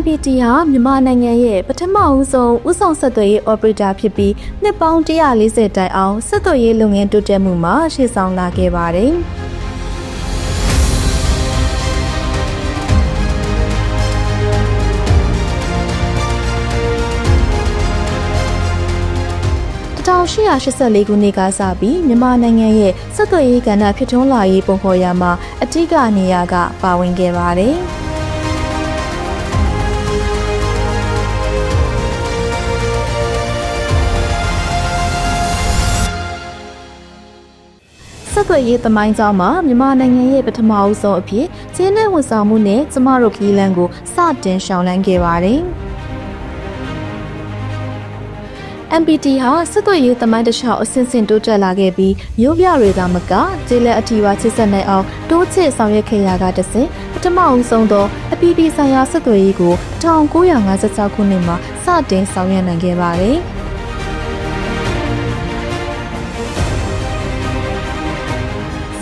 MPT ဟာမြန်မာနိုင်ငံရဲ့ပထမဦးဆုံးဥဆောင်ဆက်သွယ်ရေး operator ဖြစ်ပြီးနှစ်ပေါင်း140တိုင်အောင်ဆက်သွယ်ရေးလုပ်ငန်းတိုးတက်မှုမှာရှေ့ဆောင်လာခဲ့ပါတယ်။1884ခုနှစ်ကစပြီးမြန်မာနိုင်ငံရဲ့ဆက်သွယ်ရေးကဏ္ဍဖြစ်ထွန်းလာရေးပုံဖော်ရာမှာအထူးကနေရာကပါဝင်ခဲ့ပါတယ်။ ဆက်သွယ်ရေးသမိုင်းကြောင်းမှာမြန်မာနိုင်ငံရဲ့ပထမအဆုံးအဖြစ်ကျင်းတဲ့ဝန်ဆောင်မှုနဲ့ကျမတို့ခီးလန်းကိုစတင်ရှောင်လန်းခဲ့ပါတယ်။ MPT ဟာစစ်သွေးရေးသမိုင်းတစ်လျှောက်အဆင့်ဆင့်တိုးတက်လာခဲ့ပြီးမျိုးပြတွေကမကကျေးလက်အထီဝါချစ်ဆက်နိုင်အောင်တိုးချစ်ဆောင်ရွက်ခဲ့ရကတစဉ်ပထမအောင်ဆုံးသောအပြည်ပြည်ဆိုင်ရာစစ်သွေးရေးကို1956ခုနှစ်မှာစတင်ဆောင်ရွက်နိုင်ခဲ့ပါတယ်။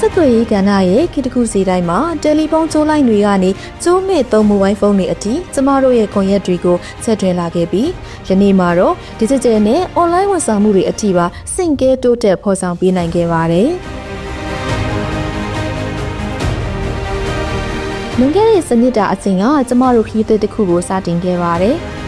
ဆက်သွယ်ရေးကဏ္ဍရဲ့ခေတ္တခုစီတိုင်းမှာတယ်လီဖုန်းကြိုးလိုင်းတွေကနေကျိုးမဲ့သုံးမိုဘိုင်းဖုန်းတွေအထိကျမတို့ရဲ့ကွန်ရက်တွေကိုဆက်သွယ်လာခဲ့ပြီးယနေ့မှာတော့ digital နဲ့ online ဝန်ဆောင်မှုတွေအထိပါစင့်ကဲတိုးတက်ဖော်ဆောင်ပေးနိုင်ခဲ့ပါတယ်။လွန်ခဲ့တဲ့စနစ်တာအချိန်ကကျမတို့ခရီးသည်တစ်ခုကိုစတင်ခဲ့ပါတယ်။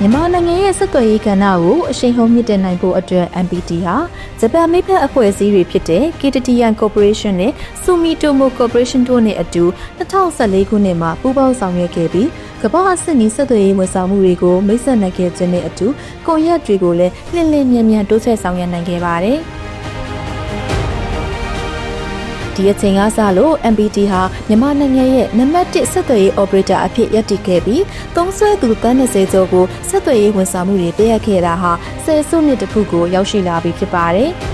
မြန်မာနိုင်ငံရဲ့ဆက်သွယ်ရေးကဏ္ဍကိုအရှိန်ဟုန်မြင့်တင်နိုင်ဖို့အတွက် MPT ဟာဂျပန်မိဖက်အဖွဲ့အစည်းတွေဖြစ်တဲ့ KTTN Corporation နဲ့ Sumitomo Corporation တို့နဲ့အတူ2014ခုနှစ်မှာပူးပေါင်းဆောင်ရွက်ခဲ့ပြီးကမ္ဘာအဆင့်နီးဆက်သွယ်ရေးဝန်ဆောင်မှုတွေကိုမိတ်ဆက်နိုင်ခဲ့ခြင်းနဲ့အတူကွန်ရက်တွေကိုလည်းလင်းလင်းမြန်မြန်တိုးချဲ့ဆောင်ရွက်နိုင်ခဲ့ပါတယ်။ ဒီအချိန်ကစလို့ MPT ဟာမြန်မာနိုင်ငံရဲ့နံပါတ်1ဆက်သွယ်ရေး operator အဖြစ်ရပ်တည်ခဲ့ပြီးသုံးစွဲသူတန်း20ကျော်ကိုဆက်သွယ်ရေးဝန်ဆောင်မှုတွေပေးအပ်ခဲ့တာဟာဆယ်စုနှစ်တစ်ခုကိုရောက်ရှိလာပြီဖြစ်ပါတယ်။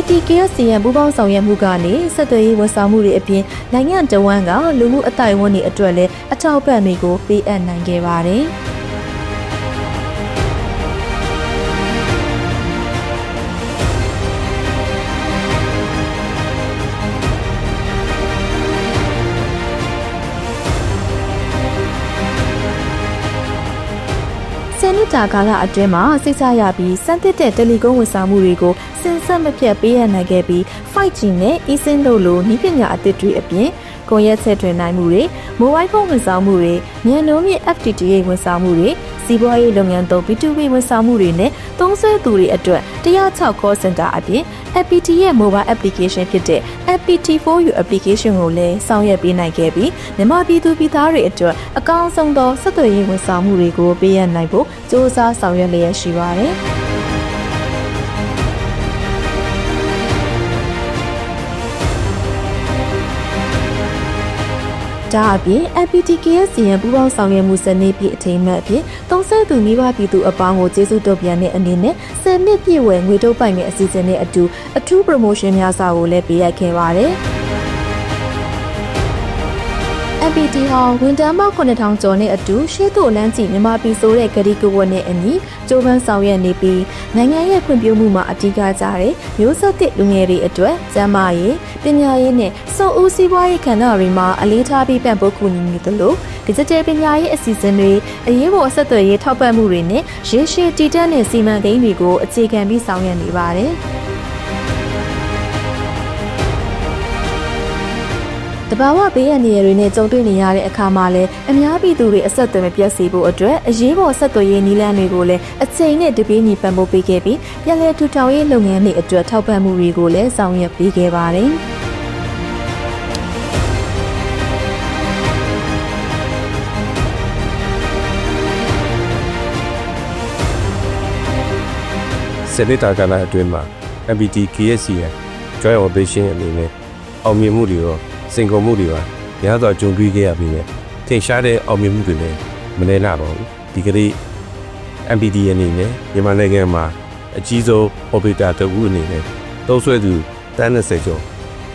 MPT KSCN ပူးပေါင်းဆောင်ရွက်မှုကနေဆက်သွယ်ရေးဝန်ဆောင်မှုတွေအပြင်နိုင်ငံတော်ဝန်ကလူမှုအတိုင်းအဝန်တွေအတွက်လည်းအထောက်အပံ့တွေကိုပေးအပ်နိုင်ခဲ့ပါတယ်။ ဆယ်နှစ်တာကာလအတွင်းမှာစိတ်ဆရပြီးစမ်းသစ်တဲ့တယ်လီကုန်းဝန်ဆောင်မှုတွေကိုစင်ဆက်မပြတ်ပေးရနိုင်ခဲ့ပြီး 5G နဲ့ eSIM တို့လိုနည်းပညာအသစ်တွေအပြင် ကွန်ရက်ဆက်ထွင်နိုင်မှုတွေမိုဘိုင်းဖုန်းဝန်ဆောင်မှုတွေဉာဏ်နှုန်းမြင့် FTTH ဝန်ဆောင်မှုတွေစီးပွားရေးလုပ်ငန်းသုံး B2B ဝန်ဆောင်မှုတွေနဲ့သုံးစွဲသူတွေအတွက်106 call center အပြင် FPT ရဲ့ mobile application ဖြစ်တဲ့ FPT4U application ကိုလည်းဆောင်ရွက်ပေးနိုင်ခဲ့ပြီးမြန်မာပြည်သူပြည်သားတွေအတွက်အကောင်းဆုံးသောဆက်သွယ်ရေးဝန်ဆောင်မှုတွေကိုပေးရနိုင်ဖို့စ조사ဆောင်ရွက်လျက်ရှိပါတယ်။ ဒါအပြင် FPTKS ရန်ပူးပေါင်းဆောင်ရွက်မှုစနစ်ပြည့်အထိမ်းအမှတ်အဖြစ်တုံးဆက်သူမိဘပြည်သူအပေါင်းကိုကျေးဇူးတော်ပြန်တဲ့အနေနဲ့စနစ်ပြည့်ဝယ်ငွေထုတ်ပိုင်မဲ့အစီအစဉ်နဲ့အတူအထူး promotion များစွာကိုလည်းပေးအပ်ခဲ့ပါတယ်။ MPT ဟာဝန်တန်းပေါင်း9000ကျော်နဲ့အတူရှေ့သို့လမ်းကြည့်မြန်မာပြည်ဆိုတဲ့ဂရီကဝတ်နဲ့အညီကြိုးပမ်းဆောင်ရွက်နေပြီးနိုင်ငံရဲ့ဖွံ့ဖြိုးမှုမှာအဓိကကျတဲ့မျိုးဆက်သစ်လူငယ်တွေအတွက်ကျန်းမာရေးပညာရေးနဲ့စုံဦးစီးပွားရေးကဏ္ဍတွေမှာအလေးထားပြီးပံ့ပိုးကူညီနေသလို digital ပညာရေးအစီအစဉ်တွေအရေးပေါ်ဆက်သွယ်ရေးထောက်ပံ့မှုတွေနဲ့ရေရှည်တည်တံ့တဲ့စီမံကိန်းတွေကိုအခြေခံပြီးဆောင်ရွက်နေပါတယ်။ တဘာဝဘေးအန္တရာယ်တွေနဲ့ကြုံတွေ့နေရတဲ့အခါမှာလည်းအများပြည်သူတွေအဆက်အသွယ်မပြတ်စေဖို့အတွက်အရေးပေါ်ဆက်သွယ်ရေးနည်းလမ်းတွေကိုလည်းအချိန်နဲ့တပြေးညီပံ့ပိုးပေးခဲ့ပြီးပြည်내ထူထောင်ရေးလုပ်ငန်းတွေအတွက်ထောက်ပံ့မှုတွေကိုလည်းဆောင်ရွက်ပေးခဲ့ပါတယ်။စနစ်တာကဏ္ဍအတွင်းမှာ MPT KSC ရဲ့ Joint Operation အနေနဲ့အောင်မြင်မှုတွေရော စင်ကုန်မှုတွေပါများစွာကြုံတွေ့ခဲ့ရပြီးမြဲထင်ရှားတဲ့အောင်မြင်မှုတွေလည်းမနေနာပါဘူးဒီကနေ့ MPD အနေနဲ့မြန်မာနိုင်ငံမှာအကြီးဆုံး operator တဦးအနေနဲ့သုံးဆွဲသူတန်း20ကျော်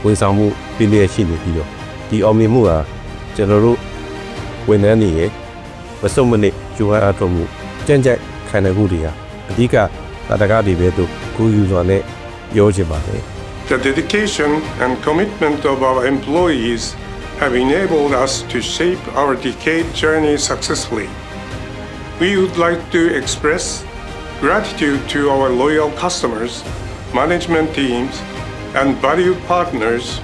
ဝန်ဆောင်မှုပြည်လျက်ရှိနေပြီးတော့ဒီအောင်မြင်မှုဟာကျွန်တော်တို့ဝန်ထမ်းတွေရဲ့မစုံမနစ်ကြိုးအားထုတ်မှုကြံ့ကြက်ခံနိုင်မှုတွေဟာအဓိကတာတကတွေပဲတို့ကိုယူစွာနဲ့ပြောချင်ပါတယ် The dedication and commitment of our employees have enabled us to shape our decade journey successfully. We would like to express gratitude to our loyal customers, management teams, and valued partners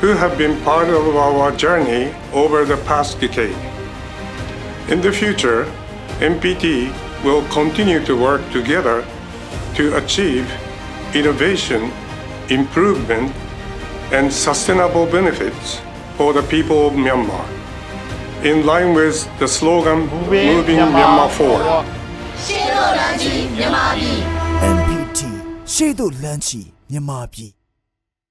who have been part of our journey over the past decade. In the future, MPT will continue to work together to achieve innovation, improvement, and sustainable benefits for the people of Myanmar. In line with the slogan Moving, Myanmar, Forward. ရှေ့တော်လမ်းကြီးမြန်မာပြည် MPT ရှေ့သို့လမ်းချီမြန်မာပြည်